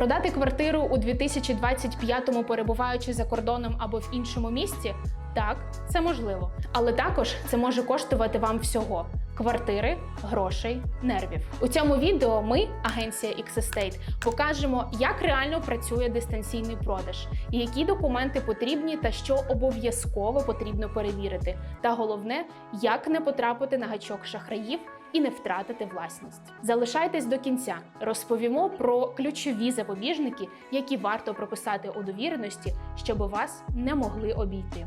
Продати квартиру у 2025-му, перебуваючи за кордоном або в іншому місті? Так, це можливо. Але також це може коштувати вам всього. Квартири, грошей, нервів. У цьому відео ми, агенція X-Estate, покажемо, як реально працює дистанційний продаж, які документи потрібні та що обов'язково потрібно перевірити. Та головне, як не потрапити на гачок шахраїв і не втратити власність. Залишайтесь до кінця. Розповімо про ключові запобіжники, які варто прописати у довіреності, щоб вас не могли обійти.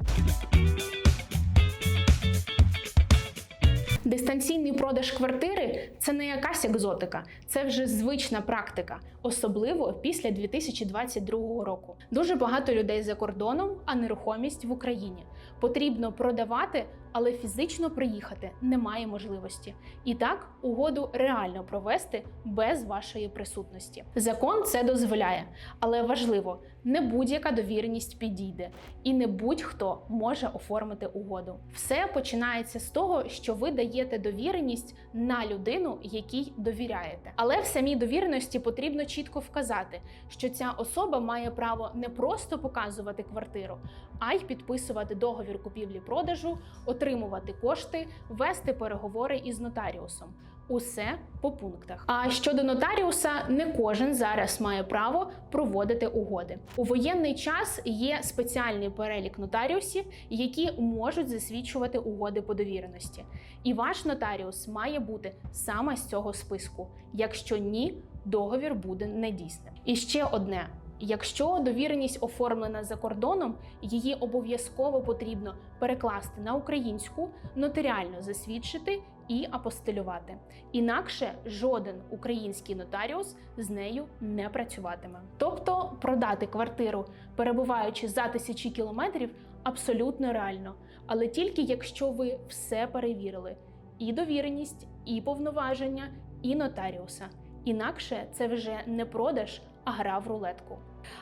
Дистанційний продаж квартири це не якась екзотика, це вже звична практика, особливо після 2022 року. Дуже багато людей за кордоном, а нерухомість в Україні. Потрібно продавати, але фізично приїхати немає можливості. І так угоду реально провести без вашої присутності. Закон це дозволяє, але важливо, не будь-яка довіреність підійде, і не будь-хто може оформити угоду. Все починається з того, що ви даєте довіреність на людину, якій довіряєте. Але в самій довіреності потрібно чітко вказати, що ця особа має право не просто показувати квартиру, а й підписувати договір купівлі-продажу, отримувати кошти, вести переговори із нотаріусом. Усе по пунктах. А щодо нотаріуса, не кожен зараз має право проводити угоди. У воєнний час є спеціальний перелік нотаріусів, які можуть засвідчувати угоди по довіреності. І ваш нотаріус має бути саме з цього списку. Якщо ні, договір буде недійсним. І ще одне. Якщо довіреність оформлена за кордоном, її обов'язково потрібно перекласти на українську, нотаріально засвідчити і апостилювати. Інакше жоден український нотаріус з нею не працюватиме. Тобто продати квартиру, перебуваючи за тисячі кілометрів, абсолютно реально, але тільки якщо ви все перевірили: і довіреність, і повноваження, і нотаріуса. Інакше це вже не продаж, а гра в рулетку.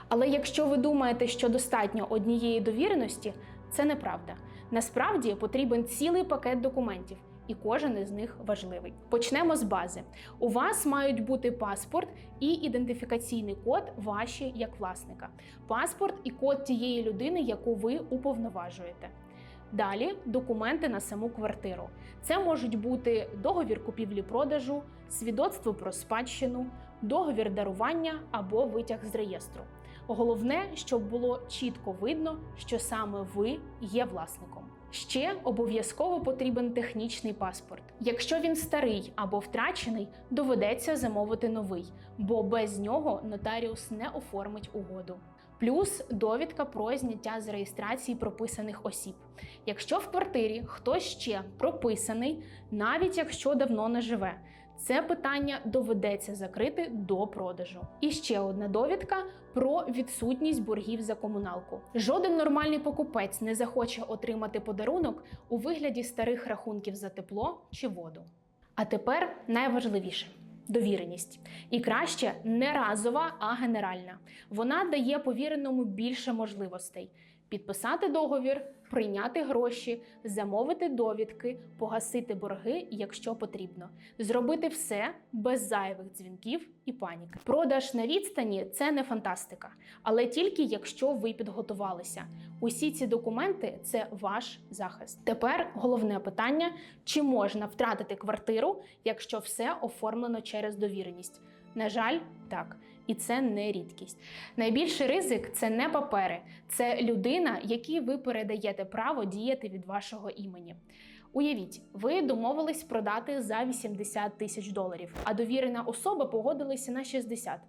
Але якщо ви думаєте, що достатньо однієї довіреності, це неправда. Насправді потрібен цілий пакет документів. І кожен із них важливий. Почнемо з бази. У вас мають бути паспорт і ідентифікаційний код ваші як власника, паспорт і код тієї людини, яку ви уповноважуєте. Далі документи на саму квартиру. Це можуть бути договір купівлі-продажу, свідоцтво про спадщину, договір дарування або витяг з реєстру. Головне, щоб було чітко видно, що саме ви є власником. Ще обов'язково потрібен технічний паспорт. Якщо він старий або втрачений, доведеться замовити новий, бо без нього нотаріус не оформить угоду. Плюс довідка про зняття з реєстрації прописаних осіб. Якщо в квартирі хтось ще прописаний, навіть якщо давно не живе, це питання доведеться закрити до продажу. І ще одна довідка про відсутність боргів за комуналку. Жоден нормальний покупець не захоче отримати подарунок у вигляді старих рахунків за тепло чи воду. А тепер найважливіше. Довіреність і краще не разова, а генеральна. Вона дає повіреному більше можливостей: підписати договір, прийняти гроші, замовити довідки, погасити борги, якщо потрібно, зробити все без зайвих дзвінків і паніки. Продаж на відстані це не фантастика, але тільки якщо ви підготувалися. Усі ці документи це ваш захист. Тепер головне питання: чи можна втратити квартиру, якщо все оформлено через довіреність? На жаль, так. І це не рідкість. Найбільший ризик це не папери, це людина, якій ви передаєте право діяти від вашого імені. Уявіть, ви домовились продати за 80 тисяч доларів, а довірена особа погодилася на 60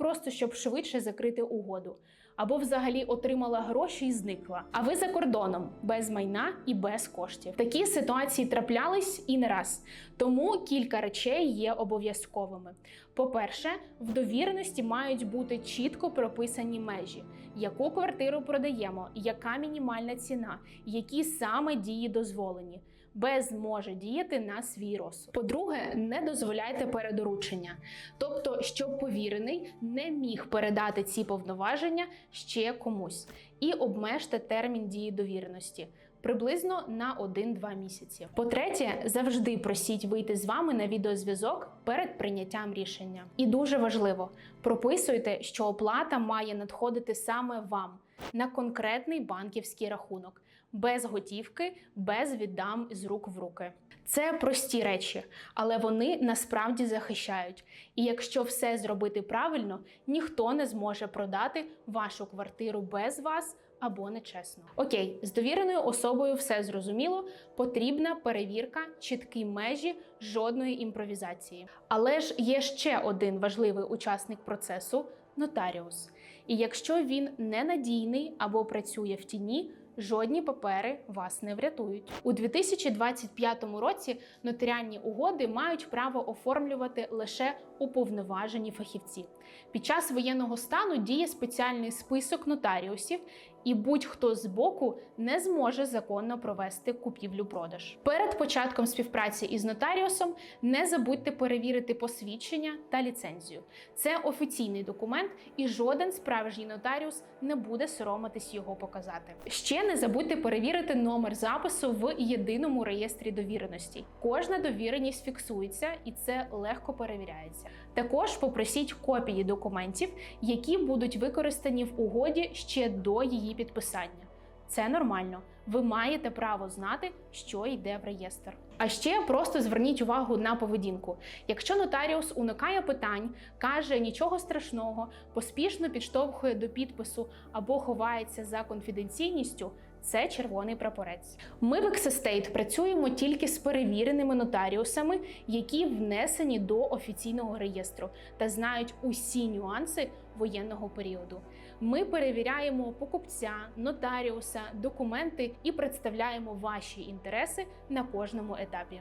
просто щоб швидше закрити угоду, або взагалі отримала гроші і зникла. А ви за кордоном без майна і без коштів. Такі ситуації траплялись і не раз. Тому кілька речей є обов'язковими. По-перше, в довіреності мають бути чітко прописані межі, яку квартиру продаємо, яка мінімальна ціна, які саме дії дозволені. Без може діяти на свій розсуд. По-друге, не дозволяйте передоручення, тобто, щоб повірений не міг передати ці повноваження ще комусь, і обмежте термін дії довіреності. приблизно на 1-2 місяці. По-третє, завжди просіть вийти з вами на відеозв'язок перед прийняттям рішення. І дуже важливо, прописуйте, що оплата має надходити саме вам на конкретний банківський рахунок, без готівки, без віддам з рук в руки. Це прості речі, але вони насправді захищають. І якщо все зробити правильно, ніхто не зможе продати вашу квартиру без вас або нечесно. Окей, з довіреною особою все зрозуміло. Потрібна перевірка, чіткі межі, жодної імпровізації. Але ж є ще один важливий учасник процесу нотаріус. І якщо він ненадійний або працює в тіні, жодні папери вас не врятують. У 2025 році нотаріальні угоди мають право оформлювати лише уповноважені фахівці. Під час воєнного стану діє спеціальний список нотаріусів, і будь-хто з боку не зможе законно провести купівлю-продаж. Перед початком співпраці із нотаріусом не забудьте перевірити посвідчення та ліцензію. Це офіційний документ, і жоден справжній нотаріус не буде соромитись його показати. Ще не забудьте перевірити номер запису в єдиному реєстрі довіреностей. Кожна довіреність фіксується і це легко перевіряється. Також попросіть копії документів, які будуть використані в угоді ще до її підписання. Це нормально. Ви маєте право знати, що йде в реєстр. А ще просто зверніть увагу на поведінку. Якщо нотаріус уникає питань, каже нічого страшного, поспішно підштовхує до підпису або ховається за конфіденційністю, це червоний прапорець. Ми в Ексестейт працюємо тільки з перевіреними нотаріусами, які внесені до офіційного реєстру та знають усі нюанси воєнного періоду. Ми перевіряємо покупця, нотаріуса, документи і представляємо ваші інтереси на кожному етапі.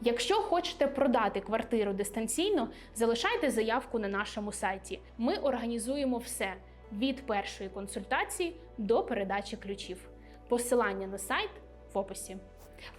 Якщо хочете продати квартиру дистанційно, залишайте заявку на нашому сайті. Ми організуємо все від першої консультації до передачі ключів. Посилання на сайт в описі.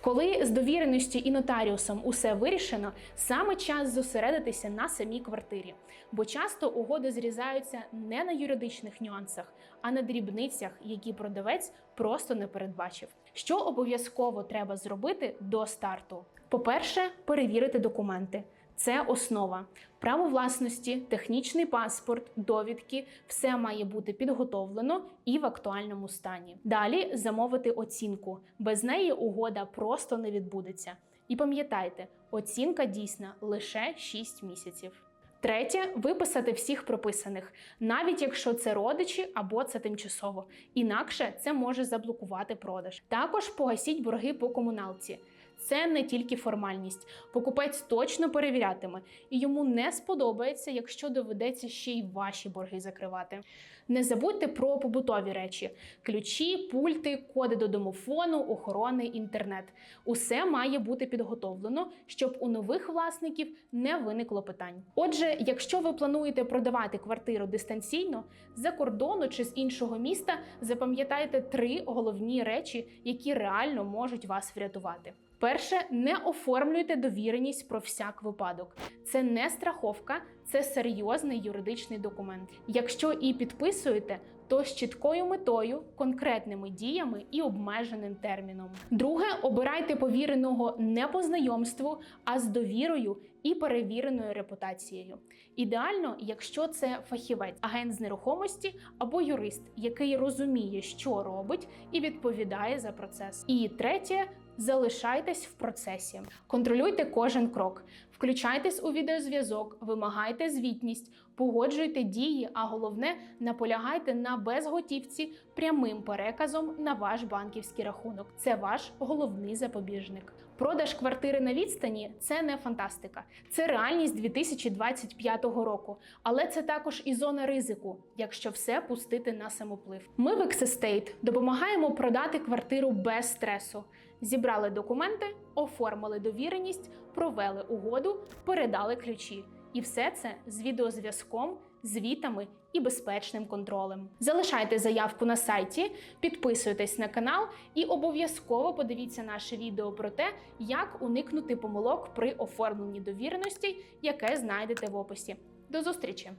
Коли з довіреністю і нотаріусом усе вирішено, саме час зосередитися на самій квартирі, бо часто угоди зрізаються не на юридичних нюансах, а на дрібницях, які продавець просто не передбачив. Що обов'язково треба зробити до старту? По-перше, перевірити документи. Це основа. Право власності, технічний паспорт, довідки все має бути підготовлено і в актуальному стані. Далі замовити оцінку. Без неї угода просто не відбудеться. І пам'ятайте, оцінка дійсна лише 6 місяців. Третє виписати всіх прописаних, навіть якщо це родичі або це тимчасово. Інакше це може заблокувати продаж. Також погасіть борги по комуналці. Це не тільки формальність. Покупець точно перевірятиме, і йому не сподобається, якщо доведеться ще й ваші борги закривати. Не забудьте про побутові речі: ключі, пульти, коди до домофону, охорони, інтернет. Усе має бути підготовлено, щоб у нових власників не виникло питань. Отже, якщо ви плануєте продавати квартиру дистанційно за кордону чи з іншого міста, запам'ятайте три головні речі, які реально можуть вас врятувати. Перше, не оформлюйте довіреність про всяк випадок. Це не страховка, це серйозний юридичний документ. Якщо і підписуєте, то з чіткою метою, конкретними діями і обмеженим терміном. Друге, обирайте повіреного не по знайомству, а з довірою і перевіреною репутацією. Ідеально, якщо це фахівець, агент з нерухомості або юрист, який розуміє, що робить, і відповідає за процес. І третє. Залишайтесь в процесі, контролюйте кожен крок, включайтесь у відеозв'язок, вимагайте звітність, погоджуйте дії, а головне наполягайте на безготівці прямим переказом на ваш банківський рахунок. Це ваш головний запобіжник. Продаж квартири на відстані це не фантастика, це реальність 2025 року. Але це також і зона ризику, якщо все пустити на самоплив. Ми в Ексестейт допомагаємо продати квартиру без стресу. Зібрали документи, оформили довіреність, провели угоду, передали ключі. І все це з відеозв'язком, звітами і безпечним контролем. Залишайте заявку на сайті, підписуйтесь на канал і обов'язково подивіться наше відео про те, як уникнути помилок при оформленні довіреності, яке знайдете в описі. До зустрічі!